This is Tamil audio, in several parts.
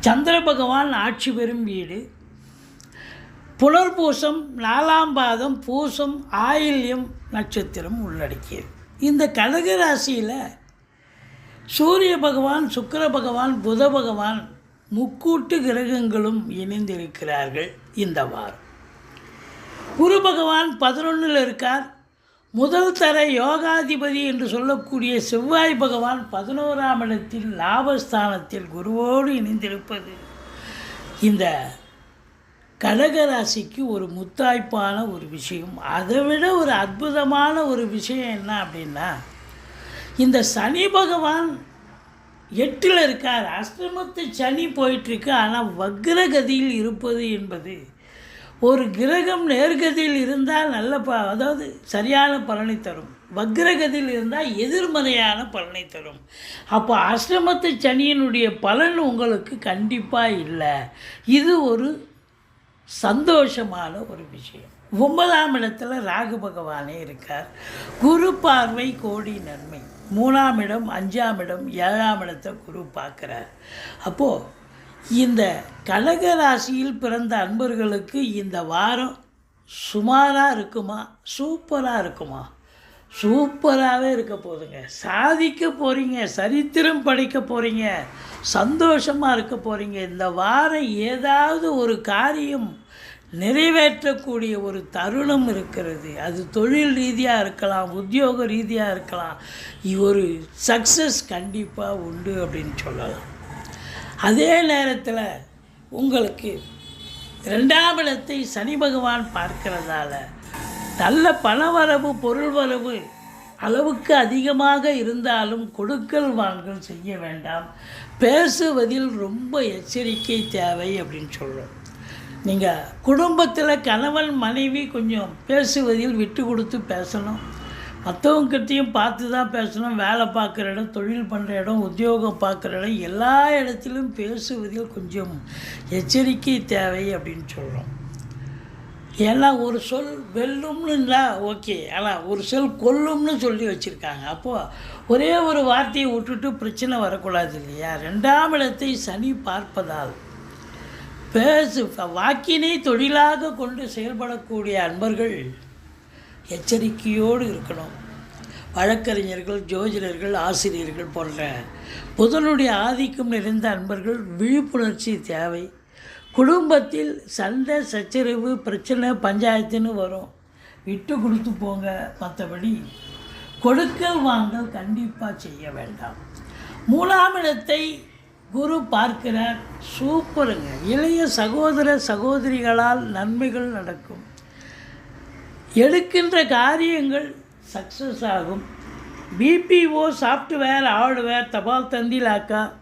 சந்திர பகவான் ஆட்சி பெறும் வீடு. புனர்பூசம் நாலாம் பாதம் பூசம் ஆயில்யம் நட்சத்திரம் உள்ளடக்கியது. இந்த கடக ராசியில் சூரிய பகவான் சுக்கர பகவான் புத பகவான் முக்கூட்டு கிரகங்களும் இணைந்திருக்கிறார்கள் இந்த வாரம். குரு பகவான் பதினொன்றில் இருக்கார். முதல் தர யோகாதிபதி என்று சொல்லக்கூடிய செவ்வாய் பகவான் பதினோராம் இடத்தில் லாபஸ்தானத்தில் குருவோடு இணைந்திருப்பது. இந்த கடகராசிக்கு ஒரு முத்தாய்ப்பான ஒரு விஷயம். அதை விட ஒரு அற்புதமான ஒரு விஷயம் என்ன அப்படின்னா இந்த சனி பகவான் எட்டில் இருக்கார். அஷ்டமத்து சனி போயிட்டுருக்கு ஆனால் வக்ரகதியில் இருப்பது என்பது ஒரு கிரகம் நேர்கதியில் இருந்தால் நல்ல ப அதாவது சரியான பலனை தரும். வக்ரகதியில் இருந்தால் எதிர்மறையான பலனை தரும். அப்போ அஷ்டமத்து சனியினுடைய பலன் உங்களுக்கு கண்டிப்பாக இல்லை. இது ஒரு சந்தோஷமான ஒரு விஷயம். ஒன்பதாம் இடத்துல ராகு பகவானே இருக்கார். குரு பார்வை கோடி நன்மை. மூணாம் இடம் அஞ்சாம் இடம் ஏழாம் இடத்தை குரு பார்க்குறார். அப்போது இந்த கடக ராசியில் பிறந்த அன்பர்களுக்கு இந்த வாரம் சுமாராக இருக்குமா? சூப்பராக இருக்குமா? சூப்பராகவே இருக்க போதுங்க. சாதிக்க போகிறீங்க சரித்திரம் படைக்க போகிறீங்க சந்தோஷமாக இருக்க போகிறீங்க இந்த வாரம் ஏதாவது ஒரு காரியம் நிறைவேற்றக்கூடிய ஒரு தருணம் இருக்கிறது. அது தொழில் ரீதியாக இருக்கலாம் உத்தியோக ரீதியாக இருக்கலாம். ஒரு சக்ஸஸ் கண்டிப்பாக உண்டு அப்படின்னு சொல்லலாம். அதே நேரத்தில் உங்களுக்கு ரெண்டாம் இடத்தை சனி பகவான் பார்க்கிறதால நல்ல பணவரவு பொருள் வரவு அளவுக்கு அதிகமாக இருந்தாலும் கொடுக்கல் வாங்கல் செய்ய வேண்டாம். பேசுவதில் ரொம்ப எச்சரிக்கை தேவை அப்படின்னு சொல்கிறோம் நீங்கள் குடும்பத்தில் கணவன் மனைவி கொஞ்சம் பேசுவதில் விட்டு கொடுத்து பேசணும். மற்றவங்ககிட்டையும் பார்த்து தான் பேசணும் வேலை பார்க்குற இடம் தொழில் பண்ணுற இடம் உத்தியோகம் பார்க்குற இடம் எல்லா இடத்திலும் பேசுவதில் கொஞ்சம் எச்சரிக்கை தேவை அப்படின்னு சொல்கிறோம் ஏன்னா ஒரு சொல் வெல்லும்னுங்களா ஓகே. ஆனால் ஒரு சொல் கொல்லும்னு சொல்லி வச்சுருக்காங்க. அப்போது ஒரே ஒரு வார்த்தையை விட்டுட்டு பிரச்சனை வரக்கூடாது இல்லையா? ரெண்டாம் இடத்தை சனி பார்ப்பதால். பேசு வாக்கினை தொழிலாக கொண்டு செயல்படக்கூடிய அன்பர்கள் எச்சரிக்கையோடு இருக்கணும். வழக்கறிஞர்கள் ஜோதிடர்கள் ஆசிரியர்கள் போன்ற புதனுடைய ஆதிக்கம் நிறைந்த அன்பர்கள் விழிப்புணர்ச்சி தேவை. குடும்பத்தில் சண்டை சச்சரவு பிரச்சனை பஞ்சாயத்துன்னு வரும். விட்டு கொடுத்து போங்க மற்றபடி கொடுக்கல் வாங்கல் கண்டிப்பாக செய்ய வேண்டாம். மூணாம் இடத்தை குரு பார்க்கிறார். சூப்பருங்க. இளைய சகோதர சகோதரிகளால் நன்மைகள் நடக்கும். எடுக்கின்ற காரியங்கள் சக்ஸஸ் ஆகும். பிபிஓ சாஃப்ட்வேர் ஹார்ட்வேர் தபால் தந்திலாக்கா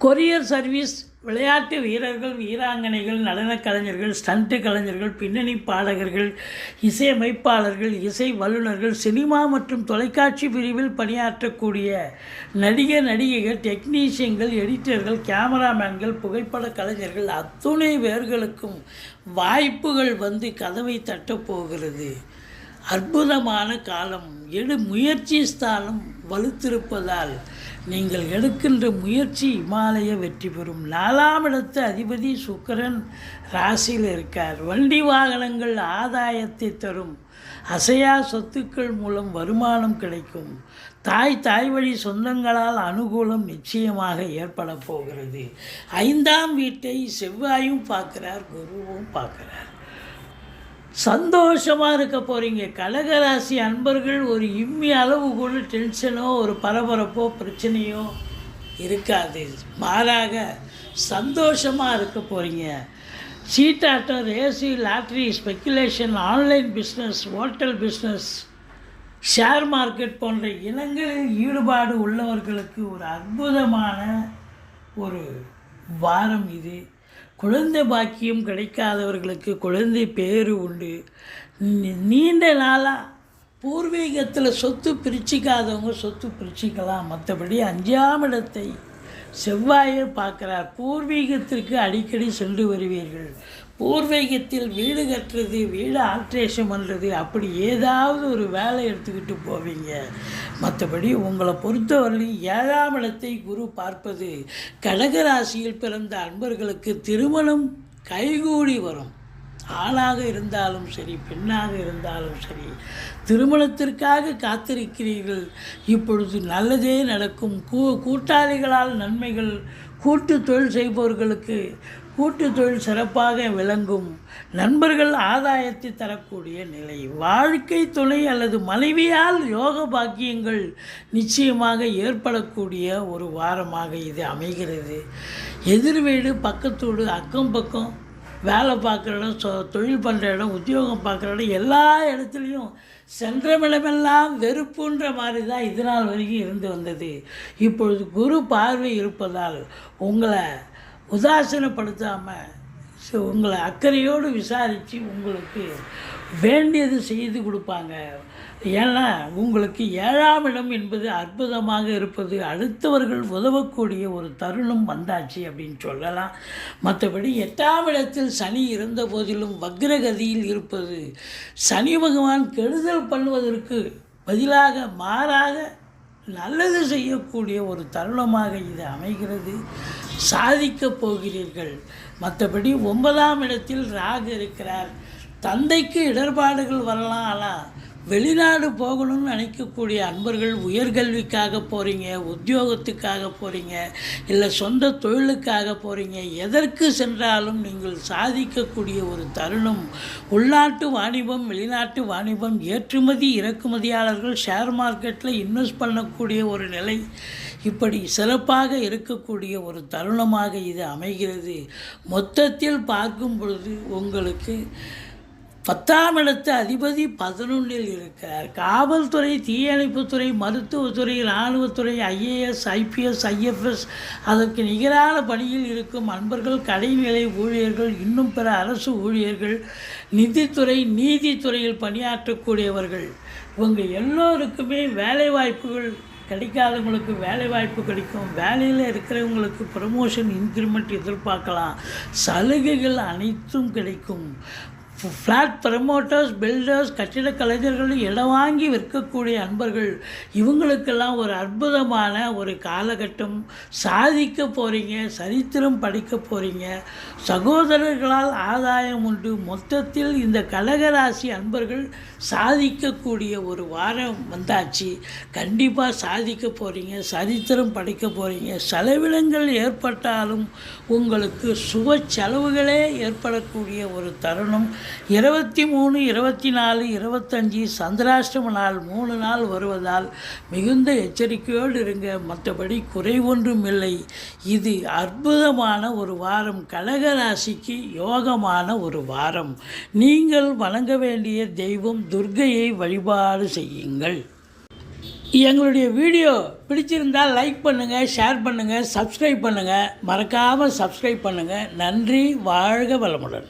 கொரியர் சர்வீஸ் விளையாட்டு வீரர்கள் வீராங்கனைகள் நடனக் கலைஞர்கள் ஸ்டண்ட்டு கலைஞர்கள் பின்னணி பாடகர்கள் இசையமைப்பாளர்கள் இசை வல்லுநர்கள் சினிமா மற்றும் தொலைக்காட்சி பிரிவில் பணியாற்றக்கூடிய நடிகர் நடிகைகள் டெக்னீஷியன்கள் எடிட்டர்கள் கேமராமேன்கள் புகைப்பட கலைஞர்கள் அத்துணை பேர்களுக்கும் வாய்ப்புகள் வந்து கதவை தட்டப் போகிறது. அற்புதமான காலம். எடு முயற்சி ஸ்தானம் வலுத்திருப்பதால் நீங்கள் எடுக்கின்ற முயற்சி இமாலய வெற்றி பெறும். நாலாம் இடத்து அதிபதி சுக்கரன் ராசியில் இருக்கார். வண்டி வாகனங்கள் ஆதாயத்தை தரும். அசையா சொத்துக்கள் மூலம் வருமானம் கிடைக்கும். தாய் தாய் வழி சொந்தங்களால் அனுகூலம் நிச்சயமாக ஏற்பட போகிறது. ஐந்தாம் வீட்டை செவ்வாயும் பார்க்கிறார் குருவும் பார்க்கிறார். சந்தோஷமாக இருக்க போகிறீங்க கடகராசி அன்பர்கள் ஒரு இம்மி அளவு கூட டென்ஷனோ ஒரு பரபரப்போ பிரச்சனையோ இருக்காது. மாறாக சந்தோஷமாக இருக்க போகிறீங்க சீட்டாட்டம் ரேசி lottery speculation online business hotel business share market போன்ற இனங்களில் ஈடுபாடு உள்ளவர்களுக்கு ஒரு அற்புதமான ஒரு வாரம் இது. குழந்தை பாக்கியம் கிடைக்காதவர்களுக்கு குழந்தை பேரு உண்டு. நீண்ட நாளாக பூர்வீகத்தில் சொத்து பிரிச்சிக்காதவங்க சொத்து பிரிச்சிக்கலாம். மற்றபடி அஞ்சாம் இடத்தை செவ்வாயை பார்க்கிறார். பூர்வீகத்திற்கு அடிக்கடி சென்று வருவீர்கள். பூர்வீகத்தில் வீடு கட்டுறது வீடு ஆல்ட்ரேஷன் பண்ணுறது அப்படி ஏதாவது ஒரு வேலை எடுத்துக்கிட்டு போவீங்க. மற்றபடி உங்களை பொறுத்தவரையிலும் ஏழாம் இடத்தை குரு பார்ப்பது கடகராசியில் பிறந்த அன்பர்களுக்கு திருமணம் கைகூடி வரும். ஆணாக இருந்தாலும் சரி பெண்ணாக இருந்தாலும் சரி திருமணத்திற்காக காத்திருக்கிறீர்கள். இப்பொழுது நல்லதே நடக்கும். கூ கூட்டாளிகளால் நன்மைகள் கூட்டு தொழில் செய்பவர்களுக்கு கூட்டு தொழில் சிறப்பாக விளங்கும். நண்பர்கள் ஆதாயத்தை தரக்கூடிய நிலை. வாழ்க்கை துணை அல்லது மனைவியால் யோக பாக்கியங்கள் நிச்சயமாக ஏற்படக்கூடிய ஒரு வாரமாக இது அமைகிறது. எதிர் வீடு பக்கத்தோடு அக்கம் பக்கம் வேலை பார்க்குற இடம் சொ தொழில் பண்ணுற இடம் உத்தியோகம் பார்க்குற இடம் எல்லா இடத்துலையும் சென்றமிடமெல்லாம் வெறுப்புன்ற மாதிரி தான் இது நாள் வரைக்கும் இருந்து வந்தது. இப்பொழுது குரு பார்வை இருப்பதால் உங்களை உதாசீனப்படுத்தாமல் உங்களை அக்கறையோடு விசாரித்து உங்களுக்கு வேண்டியது செய்து கொடுப்பாங்க. ஏன்னா உங்களுக்கு ஏழாம் இடம் என்பது அற்புதமாக இருப்பது அடுத்தவர்கள் உதவக்கூடிய ஒரு தருணம் வந்தாச்சு அப்படின்னு சொல்லலாம். மற்றபடி எட்டாம் இடத்தில் சனி இருந்த போதிலும் வக்ரகதியில் இருப்பது சனி பகவான் கெடுதல் பண்ணுவதற்கு பதிலாக மாறாக நல்லது செய்யக்கூடிய ஒரு தருணமாக இது அமைகிறது. சாதிக்கப் போகிறீர்கள். மற்றபடி ஒன்பதாம் இடத்தில் ராகு இருக்கிறார். தந்தைக்கு இடர்பாடுகள் வரலாம் ஆனால் வெளிநாடு போகணும்னு நினைக்கக்கூடிய அன்பர்கள் உயர்கல்விக்காக போகிறீங்க உத்தியோகத்துக்காக போகிறீங்க இல்லை சொந்த தொழிலுக்காக போகிறீங்க எதற்கு சென்றாலும் நீங்கள் சாதிக்கக்கூடிய ஒரு தருணம். உள்நாட்டு வாணிபம் வெளிநாட்டு வாணிபம் ஏற்றுமதி இறக்குமதியாளர்கள் ஷேர் மார்க்கெட்டில் இன்வெஸ்ட் பண்ணக்கூடிய ஒரு நிலை இப்படி சிறப்பாக இருக்கக்கூடிய ஒரு தருணமாக இது அமைகிறது. மொத்தத்தில் பார்க்கும் பொழுது உங்களுக்கு பத்தாம் இடத்து அதிபதி பதினொன்றில் இருக்கிறார் காவல்துறை தீயணைப்புத்துறை மருத்துவத்துறை இராணுவத்துறை ஐஏஎஸ் ஐபிஎஸ் ஐஎஃப்எஸ் அதற்கு நிகரான பணியில் இருக்கும் அன்பர்கள் கடைநிலை ஊழியர்கள் இன்னும் பிற அரசு ஊழியர்கள் நிதித்துறை நீதித்துறையில் பணியாற்றக்கூடியவர்கள். இவங்க எல்லோருக்குமே வேலைவாய்ப்புகள் கிடைக்காதவங்களுக்கு வேலை வாய்ப்பு கிடைக்கும். வேலையில் இருக்கிறவங்களுக்கு ப்ரமோஷன் இன்க்ரிமெண்ட் எதிர்பார்க்கலாம். சலுகைகள் அனைத்தும் கிடைக்கும். ஃப்ளாட் ப்ரமோட்டர்ஸ் பில்டர்ஸ் கட்டிடக் கலைஞர்கள் இடம் வாங்கி விற்கக்கூடிய அன்பர்கள் இவங்களுக்கெல்லாம் ஒரு அற்புதமான ஒரு காலகட்டம். சாதிக்க போகிறீங்க சரித்திரம் படிக்க போகிறீங்க சகோதரர்களால் ஆதாயம் உண்டு. மொத்தத்தில் இந்த கடகராசி அன்பர்கள் சாதிக்கக்கூடிய ஒரு வாரம் வந்தாச்சு. கண்டிப்பாக சாதிக்க போகிறீங்க சரித்திரம் படிக்க போகிறீங்க செலவினங்கள் ஏற்பட்டாலும் உங்களுக்கு சுப செலவுகளே ஏற்படக்கூடிய ஒரு தருணம். இருபத்தி மூணு இருபத்தி நாலு இருபத்தஞ்சி சந்திராஷ்டம நாள் மூணு நாள் வருவதால் மிகுந்த எச்சரிக்கையோடு இருங்க. மற்றபடி குறை ஒன்றும் இல்லை. இது அற்புதமான ஒரு வாரம். கடகராசிக்கு யோகமான ஒரு வாரம். நீங்கள் வணங்க வேண்டிய தெய்வம் துர்க்கையை வழிபாடு செய்யுங்கள். எங்களுடைய வீடியோ பிடிச்சிருந்தால் லைக் பண்ணுங்கள் ஷேர் பண்ணுங்கள் சப்ஸ்கிரைப் பண்ணுங்கள் மறக்காமல் சப்ஸ்கிரைப் பண்ணுங்கள் நன்றி வாழ்க வளமுடன்.